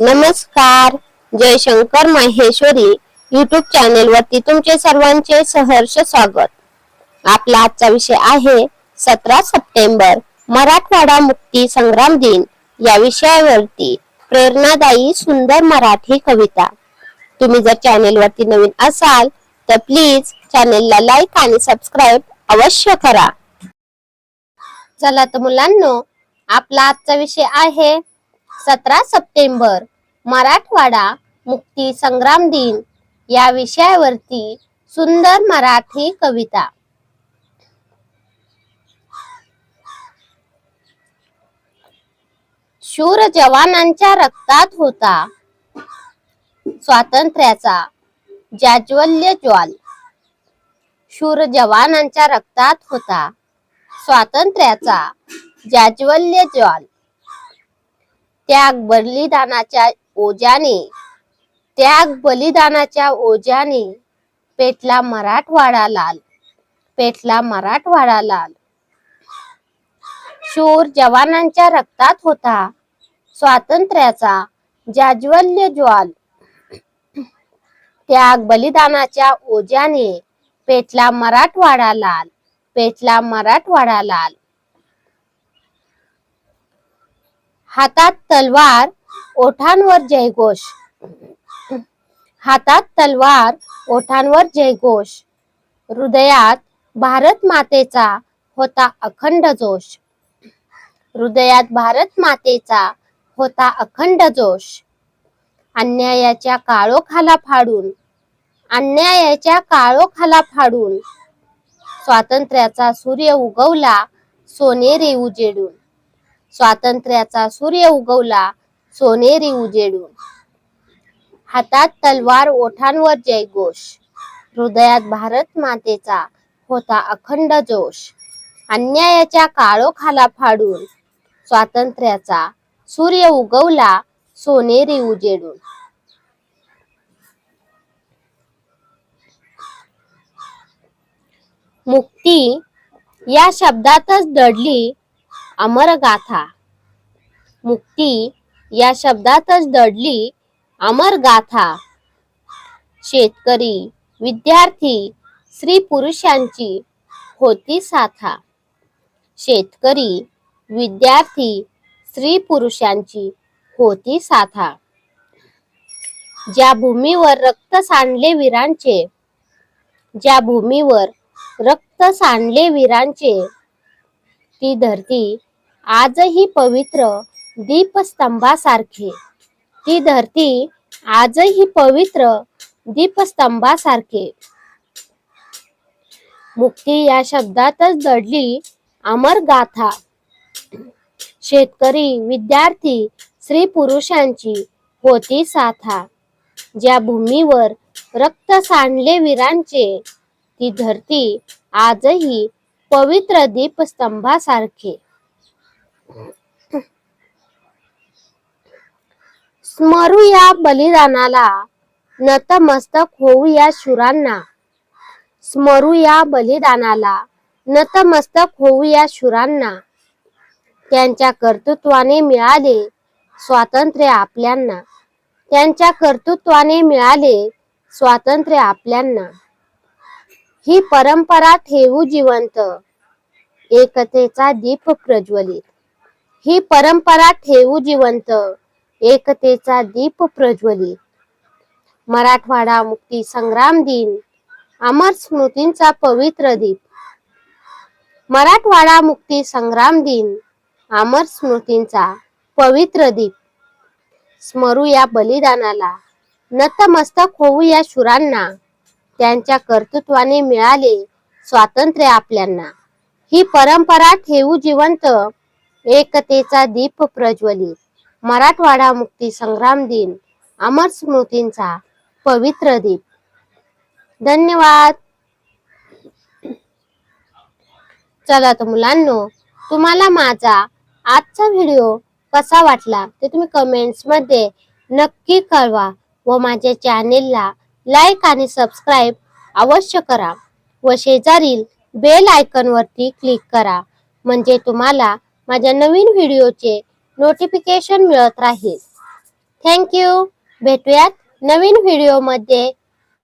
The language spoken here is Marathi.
नमस्कार. जयशंकर माहेश्वरी युट्यूब चॅनेल वरती तुमचे सर्वांचे सहर्ष स्वागत. आपला आजचा विषय आहे सतरा सप्टेंबर मराठवाडा मुक्ती संग्राम दिन. या विषयावरती प्रेरणादायी सुंदर मराठी कविता. तुम्ही जर चॅनेल वरती नवीन असाल तर प्लीज चॅनेलला लाईक आणि सबस्क्राईब अवश्य करा. चला तर मुलांनो आपला आजचा विषय आहे सतरा सप्टेंबर मराठवाडा मुक्ती संग्राम दिन या विषयावरती सुंदर मराठी कविता. शूर जवानांच्या रक्तात होता स्वातंत्र्याचा जाज्वल्य ज्वाल. शूर जवानांच्या रक्तात होता स्वातंत्र्याचा जाज्वल्य ज्वाल. त्याग बलिदानाच्या ओझ्याने त्याग बलिदानाच्या ओझ्याने पेटला मराठवाडा लाल पेटला मराठवाडा लाल. शूर जवानांच्या रक्तात होता स्वातंत्र्याचा जाज्वल्य ज्वाल. त्याग बलिदानाच्या ओझ्याने पेटला मराठवाडा लाल पेटला मराठवाडा लाल. हातात तलवार ओठांवर जयघोष. हातात तलवार ओठांवर जयघोष. हृदयात भारत मातेचा होता अखंड जोश. हृदयात भारत मातेचा होता अखंड जोश. अन्यायाच्या काळोखाला फाडून अन्यायाच्या काळोखाला फाडून स्वातंत्र्याचा सूर्य उगवला सोनेरी उजेडून. स्वातंत्र्याचा सूर्य उगवला सोनेरी उजेडून. हातात तलवार ओठांवर जयघोष. हृदयात भारत मातेचा होता अखंड जोश. अन्यायाच्या काळोखाला फाडून स्वातंत्र्याचा सूर्य उगवला सोनेरी उजेडून. मुक्ती या शब्दातच दडली अमर गाथा मुक्ती या शब्दातच दडली अमर गाथा शेतकरी विद्यार्थी स्त्री पुरुषांची होती साथा. शेतकरी विद्यार्थी स्त्री पुरुषांची होती साथा. ज्या भूमीवर रक्त सांडले वीरांचे ज्या भूमीवर रक्त सांडले वीरांचे ती धरती आजही पवित्र दीपस्तंभासारखे. ती धरती आजही पवित्र दीपस्तंभासारखे. मुक्ती या शब्दातच दडली अमर गाथा. शेतकरी विद्यार्थी स्त्री पुरुषांची होती साथा. ज्या भूमीवर रक्त सांडले वीरांचे ती धरती आजही पवित्र दीपस्तंभासारखे. स्मरूया बलिदानाला नतमस्तक होऊया शुरांना. स्मरूया बलिदानाला नतमस्तक होऊया शुरांना. त्यांच्या कर्तृत्वाने मिळाले स्वातंत्र्य आपल्यांना. त्यांच्या कर्तृत्वाने मिळाले स्वातंत्र्य आपल्यांना. ही परंपरा ठेवू जिवंत. एकतेचा दीप प्रज्वलित. ही परंपरा ठेवू जिवंत. एकतेचा दीप प्रज्वलित. मराठवाडा मुक्ती संग्राम दिन. अमर स्मृतींचा पवित्र दीप. मराठवाडा मुक्ती संग्राम दिन. अमर स्मृतींचा पवित्र दीप. स्मरू या बलिदानाला. नतमस्तक होऊ या शुरांना. त्यांच्या कर्तृत्वाने मिळाले स्वातंत्र्य आपल्यांना. ही परंपरा ठेवू जिवंत. एकतेचा दीप प्रज्वलित. मराठवाडा मुक्ती संग्राम दिन अमर स्मृतींचा पवित्र दीप. धन्यवाद. चला तर मुलांनो तुम्हाला माझा आजचा व्हिडिओ कसा वाटला ते तुम्ही कमेंट्समध्ये नक्की कळवा व माझ्या चॅनेलला लाईक आणि सबस्क्राईब अवश्य करा व शेजारील बेल आयकॉनवरती क्लिक करा. म्हणजे तुम्हाला माझ्या नवीन व्हिडिओचे नोटिफिकेशन मिळत राहील. थँक्यू भेटूयात नवीन व्हिडिओमध्ये